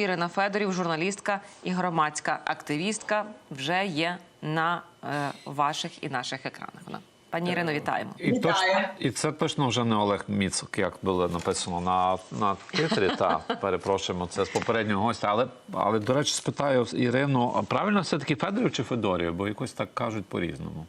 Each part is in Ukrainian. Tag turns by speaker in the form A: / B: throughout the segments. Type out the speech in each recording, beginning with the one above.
A: Ірина Федорів, журналістка і громадська активістка, вже є на е, ваших і наших екранах. Пані Ірино, вітаємо.
B: І,
C: Вітаю.
B: точно, і це точно вже не Олег Міцок, як було написано на, на титрі. Та перепрошуємо, це з попереднього гостя. Але, але до речі, спитаю Ірину, правильно все таки Федорів чи Федорів? Бо якось так кажуть по-різному.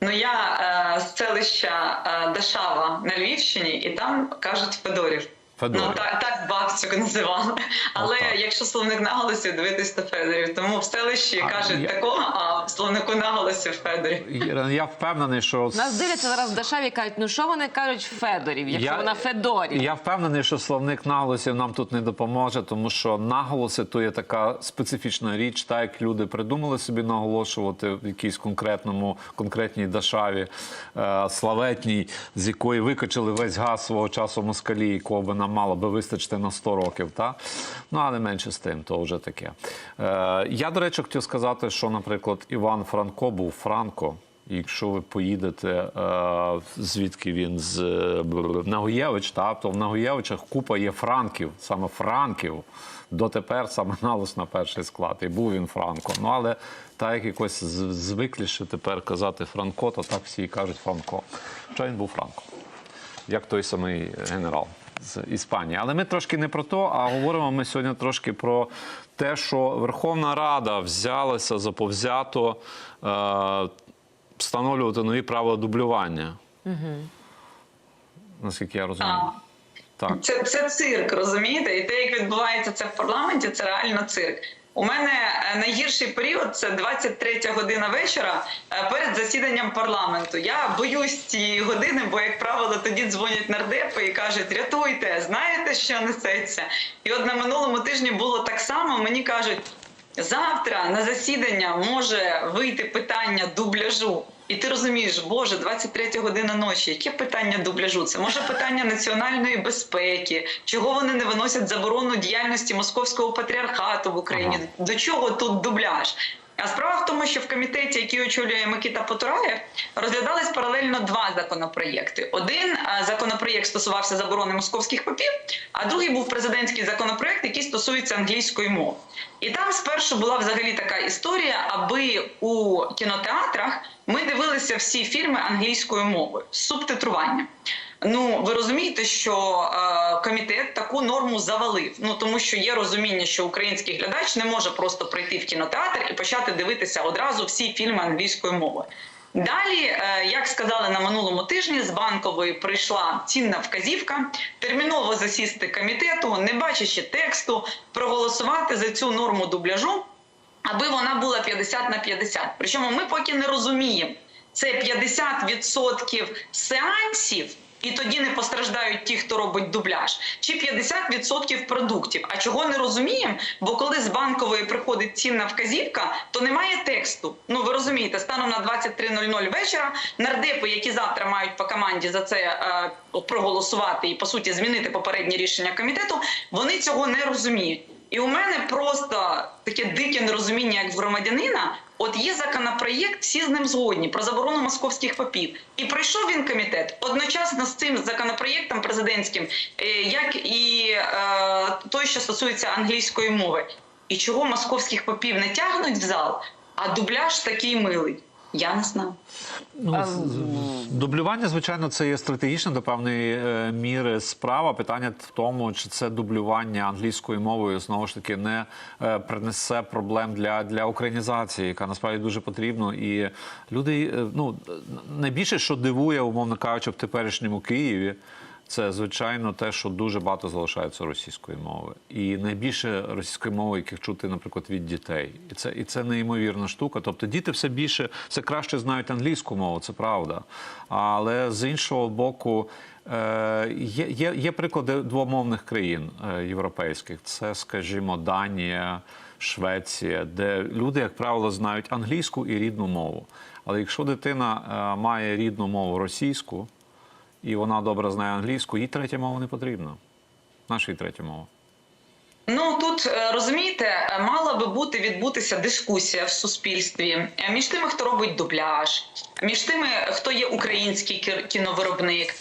C: Ну я е, з селища е, Дашава на Львівщині, і там кажуть Федорів.
B: Федорів.
C: Ну так, так бабцю називали. Але
B: Отак.
C: якщо словник наголосів, дивитись то Федорів. Тому в селищі
B: А,
C: кажуть
B: я-
C: такого, а в словнику наголосів Федорів.
B: Я впевнений, що
A: Нас дивляться зараз в Дашаві і кажуть, ну що вони кажуть Федорів, якщо
B: Я-
A: вона Федорів.
B: Я впевнений, що словник наголосів нам тут не допоможе, тому що наголоси то є така специфічна річ, так як люди придумали собі наголошувати в якійсь конкретному конкретній дашаві е, славетній, з якої викачали весь газ свого часу москалі, якого би нам мало би вистачити на 100 років. Та? Ну але менше з тим, то вже таке. Е, я, до речі, хотів сказати, що, наприклад, Іван Франко був Франко. Якщо ви поїдете, е, звідки він з е, Нагоєвич, та, то в Нагоєвичах купа є франків, саме франків. Дотепер саме налос на перший склад. І був він Франко. Ну але так як якось звикліше тепер казати Франко, то так всі кажуть Франко. Хоча він був Франко, як той самий генерал з Іспанії. Але ми трошки не про то, а говоримо ми сьогодні трошки про те, що Верховна Рада взялася заповзято. Е, встановлювати нові правила дублювання. Наскільки я розумію.
C: А.
B: Так.
C: Це, це цирк, розумієте? І те, як відбувається це в парламенті, це реально цирк. У мене е, найгірший період це 23 година вечора е, перед засіданням парламенту. Я боюсь цієї години, бо, як правило, тоді дзвонять нардепи і кажуть: рятуйте, знаєте, що несеться? І от на минулому тижні було так само. Мені кажуть, завтра на засідання може вийти питання дубляжу. І ти розумієш, Боже, 23 година ночі. Яке питання дубляжу? Це може питання національної безпеки, чого вони не виносять заборону діяльності московського патріархату в Україні? До чого тут дубляж? А справа в тому, що в комітеті, який очолює Микита Потураєв, розглядались паралельно два законопроєкти. Один законопроєкт стосувався заборони московських попів, а другий був президентський законопроєкт, який стосується англійської мови. І там спершу була взагалі така історія, аби у кінотеатрах ми дивилися всі фільми англійською мовою з субтитруванням. Ну, ви розумієте, що е, комітет таку норму завалив. Ну тому що є розуміння, що український глядач не може просто прийти в кінотеатр і почати дивитися одразу всі фільми англійською мовою. Далі, е, як сказали на минулому тижні, з банкової прийшла цінна вказівка терміново засісти комітету, не бачачи тексту, проголосувати за цю норму дубляжу, аби вона була 50 на 50. Причому ми поки не розуміємо, це 50% сеансів. І тоді не постраждають ті, хто робить дубляж, чи 50% продуктів. А чого не розуміємо? Бо коли з банкової приходить цінна вказівка, то немає тексту. Ну ви розумієте, станом на 23.00 вечора нардепи, які завтра мають по команді за це е, проголосувати і по суті змінити попереднє рішення комітету, вони цього не розуміють. І у мене просто таке дике нерозуміння, як громадянина. От є законопроєкт, всі з ним згодні про заборону московських попів. І пройшов він комітет одночасно з цим законопроєктом президентським, е, як і е, той, що стосується англійської мови. І чого московських попів не тягнуть в зал, а дубляж такий милий. Я не знаю.
B: Ну, з- дублювання, звичайно, це є стратегічна до певної е, міри справа. Питання в тому, чи це дублювання англійською мовою знову ж таки не е, принесе проблем для, для українізації, яка насправді дуже потрібна. І люди, е, ну найбільше, що дивує, умовно кажучи, в теперішньому Києві. Це звичайно те, що дуже багато залишається російської мови, і найбільше російської мови, яких чути, наприклад, від дітей, і це і це неймовірна штука. Тобто діти все більше все краще знають англійську мову, це правда. Але з іншого боку, е, є, є, є приклади двомовних країн е, європейських. Це, скажімо, Данія, Швеція, де люди, як правило, знають англійську і рідну мову. Але якщо дитина е, має рідну мову російську і вона добре знає англійську, їй третя мова не потрібна. Наша їй третя мова.
C: Ну тут е, розумієте, е, мала би бути відбутися дискусія в суспільстві е, між тими, хто робить дубляж, між тими, хто є український кіновиробник.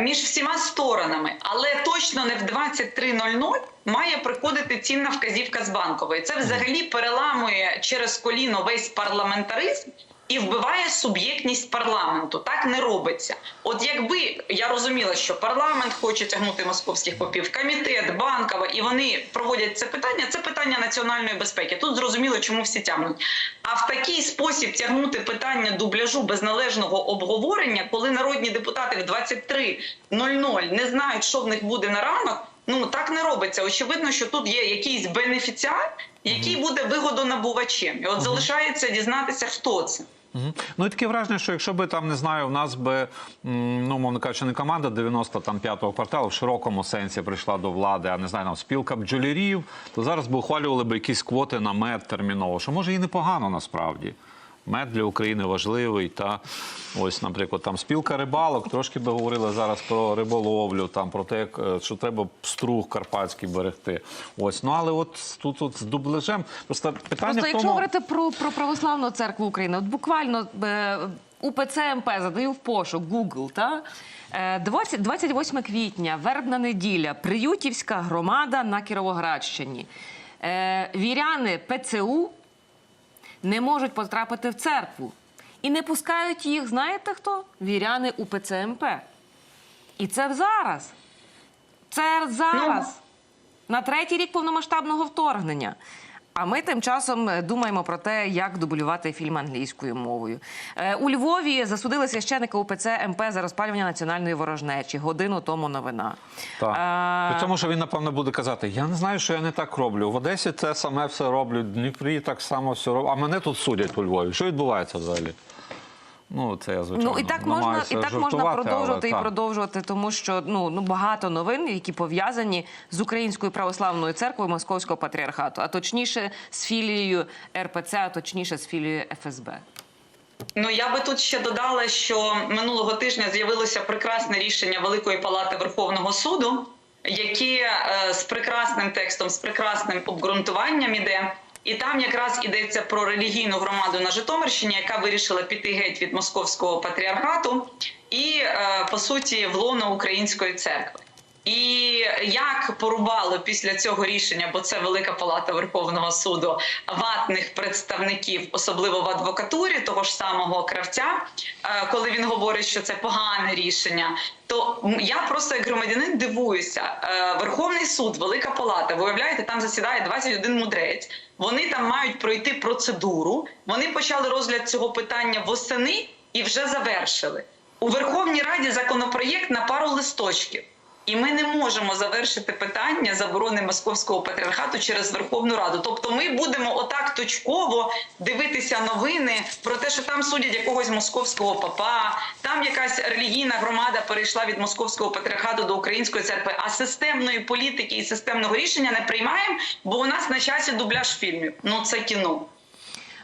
C: між всіма сторонами, але точно не в 23.00 має приходити цінна вказівка з банкової. Це взагалі переламує через коліно весь парламентаризм. І вбиває суб'єктність парламенту. Так не робиться. От якби я розуміла, що парламент хоче тягнути московських попів, комітет, банкова, і вони проводять це питання. Це питання національної безпеки. Тут зрозуміло, чому всі тягнуть. А в такий спосіб тягнути питання дубляжу без належного обговорення, коли народні депутати в 23.00 не знають, що в них буде на ранок. Ну так не робиться. Очевидно, що тут є якийсь бенефіціар, який буде вигодонабувачем. І от залишається дізнатися, хто це.
B: Мгм. Ну і таке враження, що якщо би там не знаю, в нас би ну мовно кажучи, не команда 95-го кварталу в широкому сенсі прийшла до влади, а не знаю, там спілка бджолярів, то зараз би ухвалювали би якісь квоти на мед терміново, що може і непогано насправді. Мед для України важливий. Та ось, наприклад, там спілка рибалок. Трошки би говорили зараз про риболовлю, там про те, як, е, що треба струг карпатський берегти. Ось ну але от тут, от з дублежем. Просто питання
A: Просто
B: в
A: якщо
B: тому...
A: говорити про, про православну церкву України, от буквально е, УПЦ МП задаю в пошук Google, та? Е, 20, 28 квітня, вербна неділя, Приютівська громада на Кіровоградщині. Е, віряни ПЦУ не можуть потрапити в церкву. І не пускають їх, знаєте хто? Віряни у ПЦМП. І це зараз. Це зараз. На третій рік повномасштабного вторгнення. А ми тим часом е, думаємо про те, як дублювати фільм англійською мовою. Е, У Львові засудили священика УПЦ МП за розпалювання національної ворожнечі. Годину тому новина.
B: Так.
A: А...
B: При тому, що він, напевно, буде казати: я не знаю, що я не так роблю. В Одесі це саме все роблю, в Дніпрі так само все роблю. А мене тут судять у Львові. Що відбувається взагалі? Ну, це я звичайно.
A: Ну і так можна, і так можна продовжувати і
B: але так.
A: продовжувати, тому що ну ну багато новин, які пов'язані з Українською православною церквою Московського патріархату, а точніше з філією РПЦ, а точніше з філією ФСБ.
C: Ну я би тут ще додала, що минулого тижня з'явилося прекрасне рішення Великої Палати Верховного суду, яке е, з прекрасним текстом, з прекрасним обґрунтуванням іде. І там якраз йдеться про релігійну громаду на Житомирщині, яка вирішила піти геть від московського патріархату і, е, по суті, в лоно української церкви. І як порубало після цього рішення, бо це Велика Палата Верховного суду ватних представників, особливо в адвокатурі того ж самого кравця, е, коли він говорить, що це погане рішення. То я просто як громадянин дивуюся. Е, Верховний суд, Велика Палата, ви там засідає 21 мудрець. Вони там мають пройти процедуру. Вони почали розгляд цього питання восени і вже завершили. У Верховній Раді законопроєкт на пару листочків. І ми не можемо завершити питання заборони московського патріархату через Верховну Раду. Тобто, ми будемо отак точково дивитися новини про те, що там судять якогось московського папа, там якась релігійна громада перейшла від московського патріархату до української церкви. А системної політики і системного рішення не приймаємо, бо у нас на часі дубляж фільмів. Ну це кіно.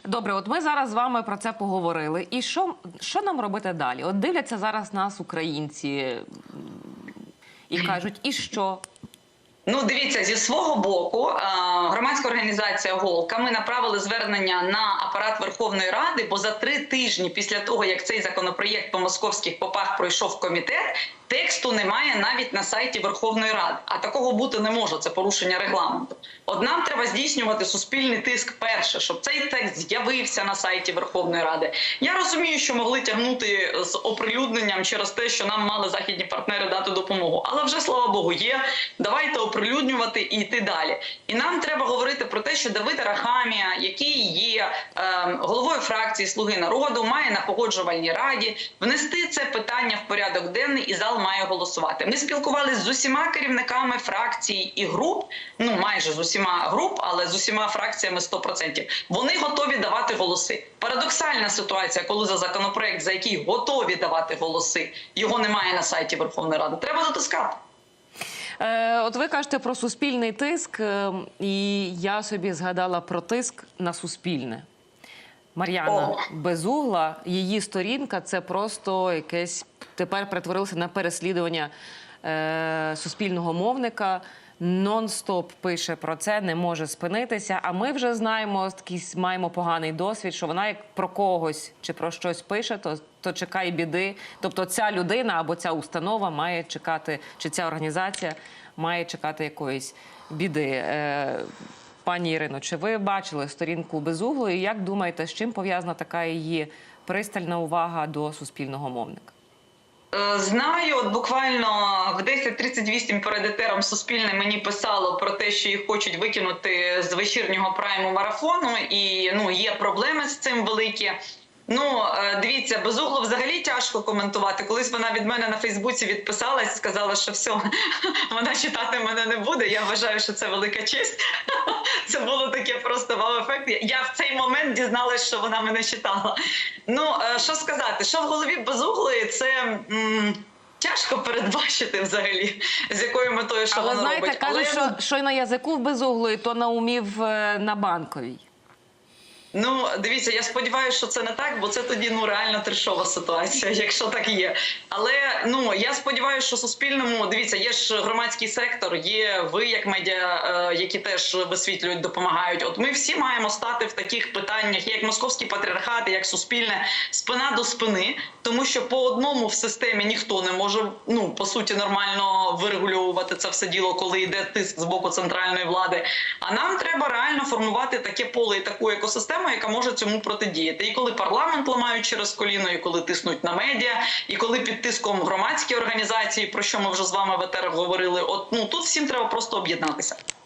A: Добре, от ми зараз з вами про це поговорили. І що, що нам робити далі? От дивляться зараз нас українці і кажуть, і що?
C: Ну, дивіться, зі свого боку, е, громадська організація Голка ми направили звернення на апарат Верховної Ради, бо за три тижні після того, як цей законопроєкт по московських попах пройшов комітет, тексту немає навіть на сайті Верховної Ради. А такого бути не може. Це порушення регламенту. От нам треба здійснювати суспільний тиск перше, щоб цей текст з'явився на сайті Верховної Ради. Я розумію, що могли тягнути з оприлюдненням через те, що нам мали західні партнери дати допомогу. Але вже слава Богу, є. Давайте оприлюднювати і йти далі. І нам треба говорити про те, що Давид Арахамія, який є е, головою фракції Слуги народу, має на погоджувальній раді внести це питання в порядок денний, і зал має голосувати. Ми спілкувалися з усіма керівниками фракцій і груп. Ну майже з усіма груп, але з усіма фракціями 100%. Вони готові давати голоси. Парадоксальна ситуація, коли за законопроект, за який готові давати голоси, його немає на сайті Верховної Ради. Треба дотискати.
A: Е, от ви кажете про суспільний тиск, е, і я собі згадала про тиск на суспільне. Мар'яна. Безугла, її сторінка це просто якесь тепер перетворилося на переслідування суспільного мовника. нон-стоп пише про це, не може спинитися. А ми вже знаємо, такий маємо поганий досвід, що вона як про когось чи про щось пише, то, то чекає біди. Тобто ця людина або ця установа має чекати, чи ця організація має чекати якоїсь біди. Е, Пані Ірино, чи ви бачили сторінку безуглої? Як думаєте, з чим пов'язана така її пристальна увага до суспільного мовника?
C: Е, Знаю, от буквально в 10.38 перед етером Суспільне мені писало про те, що їх хочуть викинути з вечірнього прайму марафону, і ну є проблеми з цим великі. Ну е, дивіться, безугло взагалі тяжко коментувати. Колись вона від мене на Фейсбуці відписалась, сказала, що все, вона читати мене не буде. Я вважаю, що це велика честь. Це було таке просто вау-ефект. Я в цей момент дізналась, що вона мене читала. Ну е, що сказати, що в голові безуглої, це. м, Тяжко передбачити взагалі, з якою метою що
A: Але
C: вона
A: знаєте,
C: робить.
A: кажуть,
C: Але,
A: що, що й на язику в безуглої, то на умів е, на банковій.
C: Ну, дивіться, я сподіваюся, що це не так, бо це тоді ну реально трешова ситуація, якщо так є. Але ну я сподіваюся, що суспільному дивіться, є ж громадський сектор, є ви як медіа, е, які теж висвітлюють, допомагають. От ми всі маємо стати в таких питаннях, як московський патріархат, як суспільне, спина до спини, тому що по одному в системі ніхто не може ну по суті нормально вирегулювати це все діло, коли йде тиск з боку центральної влади. А нам треба реально формувати таке поле і таку екосистему, яка може цьому протидіяти. І коли парламент ламають через коліно, і коли тиснуть на медіа, і коли під тиском громадські організації, про що ми вже з вами в етерах говорили, от ну тут всім треба просто об'єднатися.